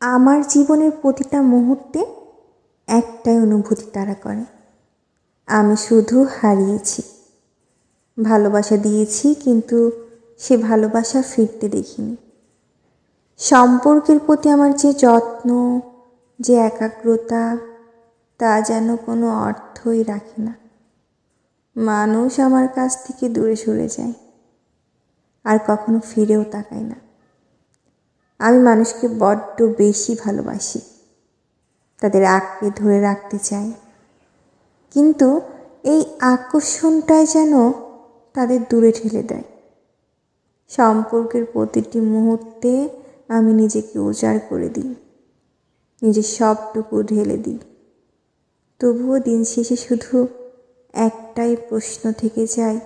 আমার জীবনের প্রতিটা মুহূর্তে একটাই অনুভূতি তারা করে। আমি শুধু হারিয়েছি। ভালোবাসা দিয়েছি কিন্তু সে ভালোবাসা ফিরতে দেখিনি। সম্পর্কের প্রতি আমার যে যত্ন, যে একাগ্রতা, তা যেন কোনো অর্থই রাখে না। মানুষ আমার কাছ থেকে দূরে সরে যায়। আর কখনো ফিরেও তাকায় না। আমি মানুষকে বড্ড বেশি ভালোবাসি। তাদের আঁকড়ে ধরে রাখতে চাই। কিন্তু এই আকর্ষণটাই যেন তাদের দূরে ঠেলে দেয়। সম্পর্কের প্রতিটি মুহূর্তে আমি নিজেকে উজাড় করে দিই। নিজের সবটুকু ঢেলে দিই। তবুও দিন শেষে শুধু একটাই প্রশ্ন থেকে যায়,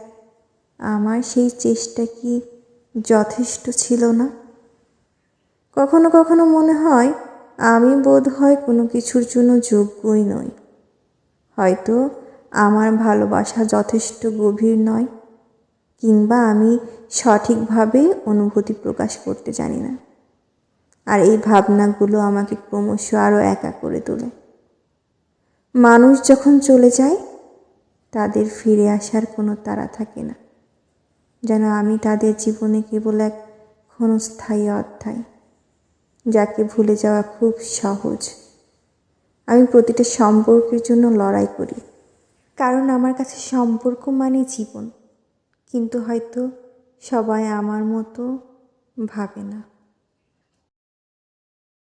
আমার সেই চেষ্টা কি যথেষ্ট ছিল না? কখনো কখনো মনে হয়, আমি বোধ হয় কোনো কিছুর জন্য যোগ্যই নই। হয়তো আমার ভালোবাসা যথেষ্ট গভীর নয়, কিংবা আমি সঠিকভাবে অনুভূতি প্রকাশ করতে জানি না। আর এই ভাবনাগুলো আমাকে ক্রমশ আরও একা করে তোলে। মানুষ যখন চলে যায়, তাদের ফিরে আসার কোনো তাড়া থাকে না। যেন আমি তাদের জীবনে কেবল এক ক্ষণস্থায়ী অধ্যায়। যাকে ভুলে যাওয়া খুব সহজ। আমি প্রতিটা সম্পর্কের জন্য লড়াই করি। কারণ আমার কাছে সম্পর্ক মানে জীবন। কিন্তু হয়তো সবাই আমার মতো ভাবে না।